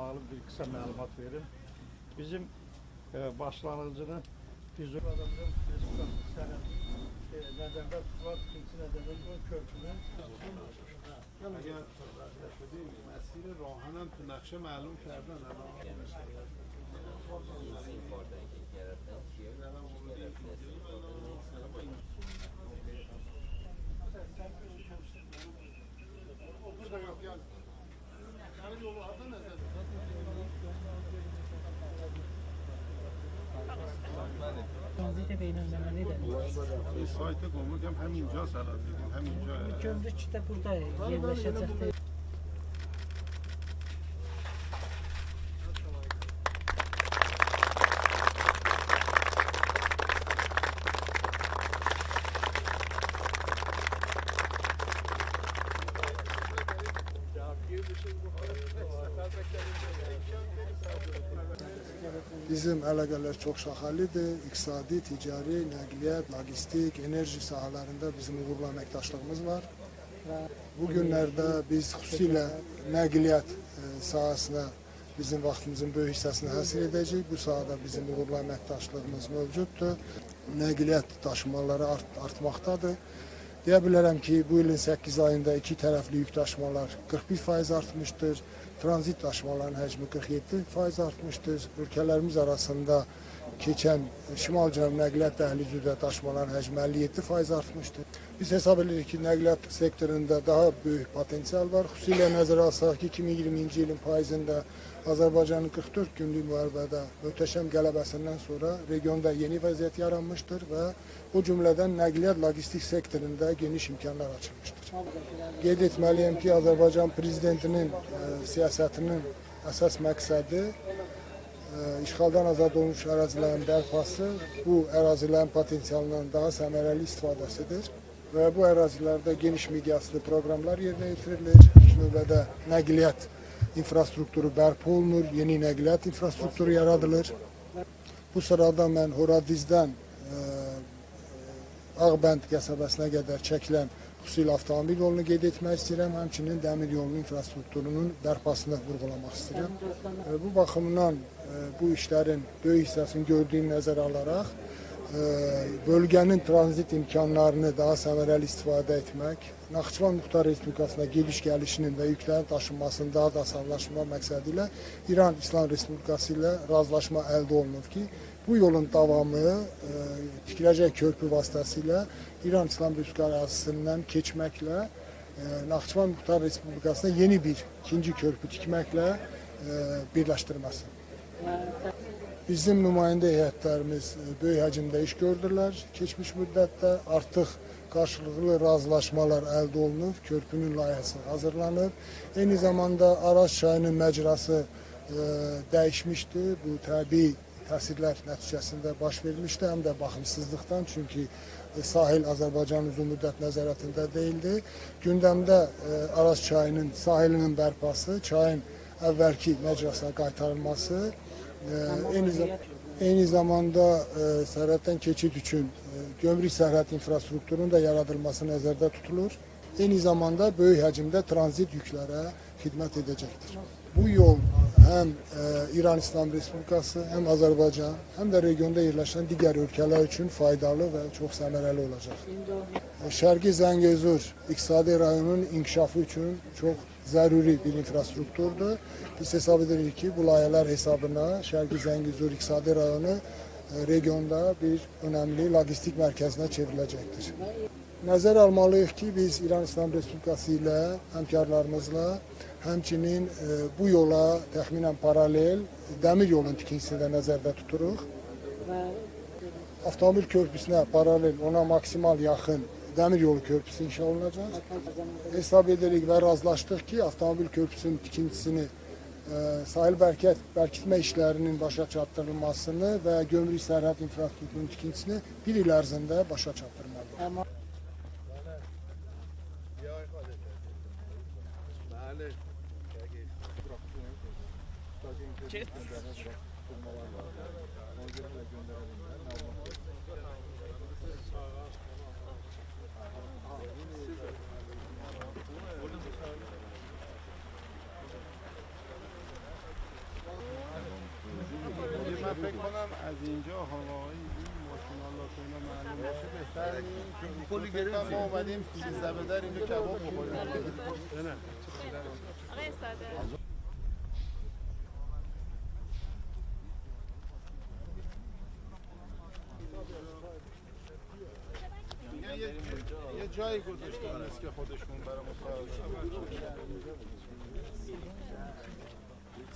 bağlı bir kısa məlumat verim. Bizim e, başlanıcını bizim adamların Facebook'tan sənəd e, nəzərdə tutulan ikinci nəzərdə tutulan körpünün Əgər şüdü məsir rahanəm tu nəqşə beynəlmələ nə demək? Saytda qolmaq həm həmin ca sərhəd edir, həmin ca. Gömrükdə burada yerləşəcəkdir. Thank you. Bizim əlaqələr çox şaxəlidir. İqtisadi, ticari, nəqliyyat, logistik, enerji sahələrində bizim uğurlu əməkdaşlığımız var. Bu günlərdə biz xüsusilə nəqliyyat e, sahəsinə bizim vaxtımızın böyük hissəsini həsr edəcəyik. Bu sahədə bizim uğurlu əməkdaşlığımız mövcuddur. Nəqliyyat daşımaları art, artmaqdadır. Deyə bilərəm ki, bu ilin 8 ayında iki tərəfli yük daşımalar 41% artmışdır. Tranzit daşımaların həcmi 47% artmışdır. Ölkələrimiz arasında keçən şimal-cənub nəqliyyat dəhlizi üzrə daşımaların həcmi 57% artmışdır. Biz hesab edirik ki, nəqliyyat sektorunda daha böyük potensial var. Xüsusilə nəzərə alsaq ki, 2020-ci ilin payızında Azərbaycanın 44 günlük müharibədə möhtəşəm qələbəsindən sonra regionda yeni vəziyyət yaranmışdır və bu cümlədən nəqliyyat logistik sektorunda geniş imkanlar açılmışdır. Qeyd etməliyəm ki, Azərbaycan prezidentinin e, siyasətinin əsas məqsədi e, işğaldan azad olmuş ərazilərin bərpası, bu ərazilərin potensialından daha səmərəli istifadəsidir və bu ərazilərdə geniş miqyaslı proqramlar yerinə yetirilir. İlk növbədə nəqliyyat infrastrukturu bərpa olunur, yeni nəqliyyat infrastrukturu yaradılır. Bu sırada mən Horadizdən e, Ağbənd qəsəbəsinə qədər çəkilən xüsusilə avtomobil yolunu qeyd etmək istəyirəm, həmçinin dəmir yolunun infrastrukturunun bərpasını vurğulamaq istəyirəm. E, Bu baxımdan e, bu işlərin böyük hissəsini gördüyüm nəzərə alaraq bölgənin tranzit imkanlarını daha səmərəli istifadə etmək, Naxçıvan Muxtar Respublikasına gediş-gəlişinin və yüklərin daşınmasının daha da asanlaşma məqsədi İran İslam Respublikası ilə razılaşma əldə olunub ki, bu yolun davamı e, tikiləcək körpü vasitəsilə İran İslam Respublikası ərazisindən keçməklə e, Naxçıvan Muxtar Respublikasına yeni bir ikinci körpü tikməklə e, birləşdirməsi. Bizim nümayəndə heyətlərimiz e, böyük həcmdə iş gördülər. Keçmiş müddətdə artıq qarşılıqlı razılaşmalar əldə olunub, körpünün layihəsi hazırlanıb. Eyni zamanda Araz çayının məcrası e, dəyişmişdi. Bu təbii təsirlər nəticəsində baş vermişdi, həm də baxımsızlıqdan, çünki e, sahil Azərbaycanın uzun müddət nəzarətində deyildi. Gündəmdə e, Araz çayının sahilinin bərpası, çayın əvvəlki məcrasına qaytarılması, Ee, en, zam en iyi zamanda e, Serhat'tan Keçit için e, Gömrük Serhat infrastrukturunun da yaratılması nazarda tutulur. En iyi zamanda büyük hacimde transit yüklere hizmet edecektir. Bu yol həm e, İran İslam Respublikası, həm Azərbaycan, həm də regionda yerləşən digər ölkələr üçün faydalı və çox səmərəli olacaq. E, Şərqi Zəngəzur iqtisadi rayonun inkişafı üçün çox zəruri bir infrastrukturdur. Biz hesab edirik ki, bu layihələr hesabına Şərqi Zəngəzur iqtisadi rayonu e, regionda bir önəmli logistik mərkəzinə çevriləcəkdir. Nəzər almalıyıq ki, biz İran İslam Respublikası ilə həmkarlarımızla həmçinin e, bu yola təxminən paralel dəmir yolun tikintisini də nəzərdə tuturuq. Avtomobil körpüsünə paralel ona maksimal yaxın dəmir yolu körpüsü inşa olunacaq. Hesab edirik və razılaşdıq ki, avtomobil körpüsünün tikintisini e, sahil bərkət, bərkitmə işlərinin başa çatdırılmasını və gömrük sərhəd infrastrukturunun tikintisini bir il ərzində başa çatdırmalıyıq. de bıraktığım sadece internet gönderme bıraktırmalar var. Ona göre de gönderebilirler. Malumat من فکر کنم از اینجا هوایی کلی گرفتیم ما اومدیم سیزده به در اینو کباب بخوریم آقای ساده یه, جایی گذاشتن که خودشون برای مصاحبه